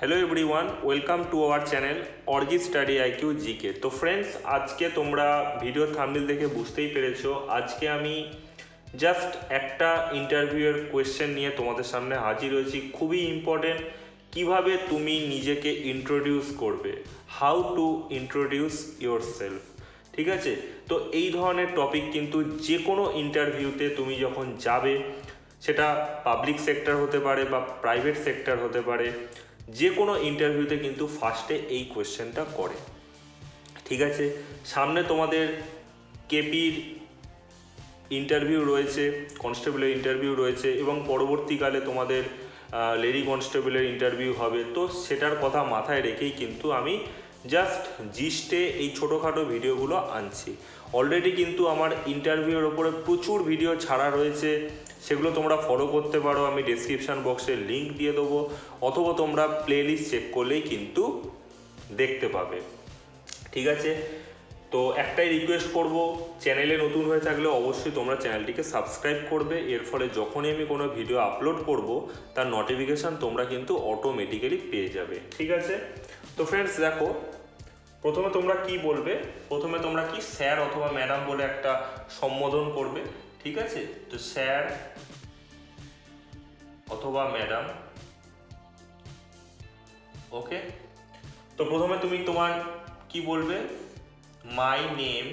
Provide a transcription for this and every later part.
Hello everyone welcome to our channel অর্জি study IQ GK তো friends আজকে তোমরা video thumbnail দেখে বুঝতেই পেরেছ, আজকে আমি জাস্ট একটা ইন্টারভিউয়ের কোয়েশ্চেন নিয়ে তোমাদের সামনে হাজির হয়েছি। খুবই ইম্পর্টেন্ট কীভাবে তুমি নিজেকে ইন্ট্রোডিউস করবে? How to introduce your self ঠিক আছে? তো এই ধরনের টপিক কিন্তু যে কোনো ইন্টারভিউতে তুমি যখন যাবে, সেটা পাবলিক সেক্টর হতে পারে বা প্রাইভেট সেক্টর হতে পারে যে কোনো ইন্টারভিউতে কিন্তু ফার্স্টে এই কোয়েশ্চেনটা করে। ঠিক আছে? সামনে তোমাদের কেপির ইন্টারভিউ রয়েছে কনস্টেবলের ইন্টারভিউ রয়েছে এবং পরবর্তীকালে তোমাদের লেডি কনস্টেবলের ইন্টারভিউ হবে। তো সেটার কথা মাথায় রেখেই কিন্তু আমি জাস্ট জিস্টে এই ছোটোখাটো ভিডিওগুলো আনছি। অলরেডি কিন্তু আমার ইন্টারভিউর ওপরে প্রচুর ভিডিও ছাড়া রয়েছে। সেগুলো তোমরা ফলো করতে পারো, আমি ডেসক্রিপশান বক্সে লিঙ্ক দিয়ে দেবো। অথবা তোমরা প্লেলিস্ট চেক করলেই কিন্তু দেখতে পাবে। ঠিক আছে? তো একটাই রিকোয়েস্ট করব চ্যানেলে নতুন হয়ে থাকলে অবশ্যই তোমরা চ্যানেলটিকে সাবস্ক্রাইব করবে। এর ফলে যখনই আমি কোনো ভিডিও আপলোড করব, তার নোটিফিকেশান তোমরা কিন্তু অটোমেটিক্যালি পেয়ে যাবে। ঠিক আছে? তো ফ্রেন্ডস দেখো প্রথমে তোমরা কি বলবে? প্রথমে তোমরা কি স্যার অথবা ম্যাডাম বলে একটা সম্বোধন করবে, ঠিক আছে? তো স্যার অথবা ম্যাডাম। ওকে? তো প্রথমে তুমি তোমার কি বলবে? মাই নেম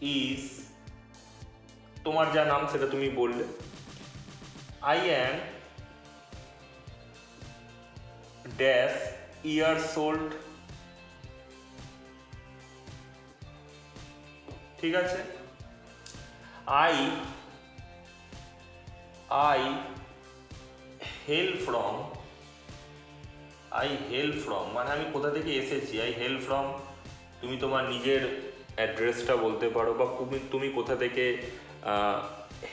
ইজ তোমার যা নাম সেটা তুমি বললে। I am dash years old ঠিক আছে? I I hail from I hail from মানে আমি কোথা থেকে এসেছি? আই হেল ফ্রম তুমি তোমার নিজের অ্যাড্রেসটা বলতে পারো বা তুমি তুমি কোথা থেকে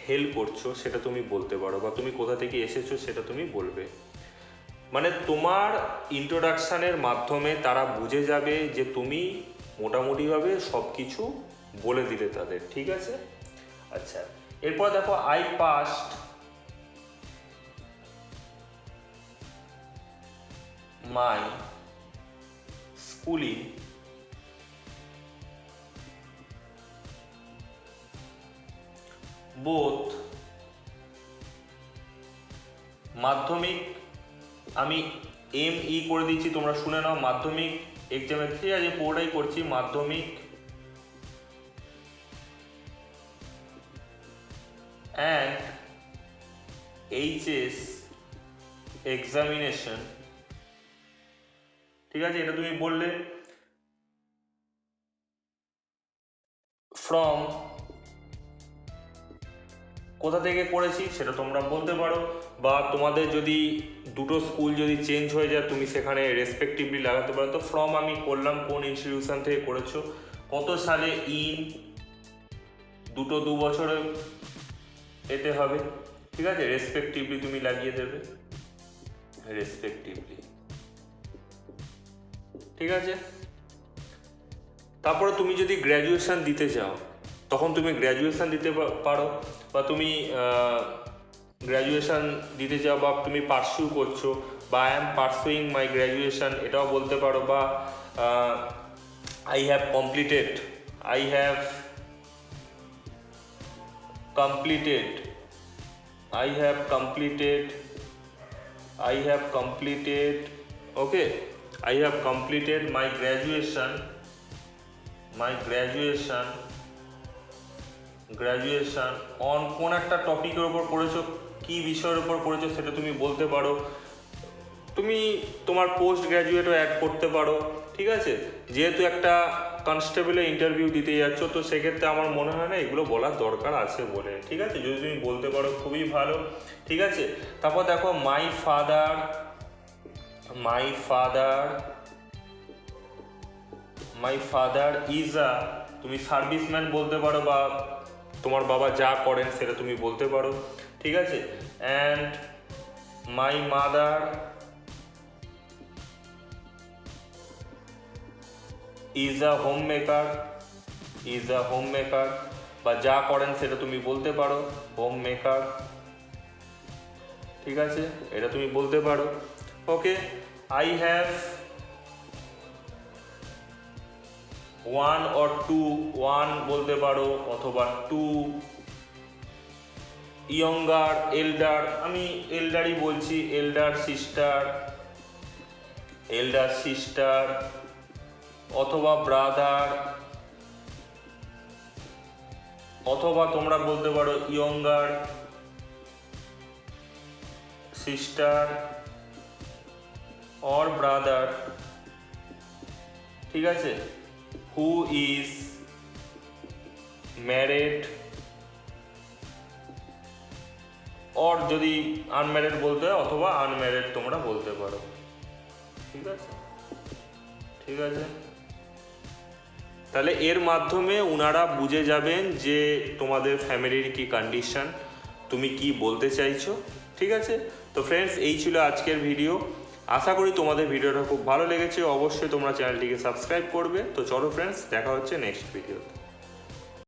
হেল্প করছ সেটা তুমি বলতে পারো বা তুমি কোথা থেকে এসেছ সেটা তুমি বলবে। মানে তোমার ইন্ট্রোডাকশানের মাধ্যমে তারা বুঝে যাবে যে তুমি মোটামুটিভাবে সব কিছু বলে দিলে তাদের, ঠিক আছে? আচ্ছা এরপর দেখো I passed my schooling both Madhyamik আমি এম ই করে দিচ্ছি, তোমরা শুনে নাও, মাধ্যমিক এক্সামে ঠিক আছে, পুরোটাই করছি, মাধ্যমিক অ্যান্ড এইচএস এক্সামিনেশন ঠিক আছে, এটা তুমি বললে ফ্রম কোথা থেকে করেছি সেটা তোমরা বলতে পারো। বা তোমাদের যদি দুটো স্কুল যদি চেঞ্জ হয়ে যায়, তুমি সেখানে রেসপেক্টিভলি লাগাতে পারো। তো ফ্রম আমি করলাম, কোন ইনস্টিটিউশন থেকে করেছ, কত সালে ইন দুটো দু বছরে এতে হবে, ঠিক আছে? রেসপেক্টিভলি তুমি লাগিয়ে দেবে। রেসপেক্টিভলি ঠিক আছে? তারপরে তুমি যদি গ্র্যাজুয়েশন দিতে চাও, তখন তুমি গ্র্যাজুয়েশন দিতে পারো। বা তুমি গ্র্যাজুয়েশন দিতে চাও বা তুমি পার্সিউ করছ বা I am pursuing my graduation এটাও বলতে পারো বা I have completed I have completed I have completed I have completed okay I have completed my graduation my graduation graduation on কোন একটা টপিকের ওপর করেছ কি বিষয়ের ওপর করেছ সেটা তুমি বলতে পারো। তুমি তোমার পোস্ট গ্র্যাজুয়েটও অ্যাড করতে পারো, ঠিক আছে? যেহেতু একটা কনস্টেবলের ইন্টারভিউ দিতে যাচ্ছ, তো সেক্ষেত্রে আমার মনে হয় না এগুলো বলার দরকার আছে বলে, ঠিক আছে? যদি তুমি বলতে পারো, খুবই ভালো, ঠিক আছে? তারপর দেখো my father my father my father is a তুমি সার্ভিসম্যান বলতে পারো বা তোমার বাবা যা করেন সেটা তুমি বলতে পারো। ঠিক আছে? And my mother is a homemaker is a homemaker বা যা করেন সেটা তুমি বলতে পারো হোম মেকার ঠিক আছে? এটা তুমি বলতে পারো। Okay I have one or two one বলতে পারো, অথবা টু ইয়ঙ্গার এল্ডার আমি এল্ডারই বলছি এল্ডার সিস্টার এল্ডার সিস্টার অথবা ব্রাদার অথবা তোমরা বলতে পারো ইয়ঙ্গার সিস্টার অর ব্রাদার ঠিক আছে? হু ইজ ম্যারেড অর যদি আনম্যারেড বলতে হয়, অথবা আনম্যারেড তোমরা বলতে পারো। ঠিক আছে? ঠিক আছে? তাহলে এর মাধ্যমে ওনারা বুঝে যাবেন যে তোমাদের ফ্যামিলির কি কন্ডিশন তুমি কি বলতে চাইছো। ঠিক আছে? তো ফ্রেন্ডস এই ছিল আজকের ভিডিও আশা করি তোমাদের ভিডিওটা খুব ভালো লেগেছে। অবশ্যই তোমরা চ্যানেলটিকে সাবস্ক্রাইব করবে। তো চলো ফ্রেন্ডস দেখা হচ্ছে নেক্সট ভিডিওতে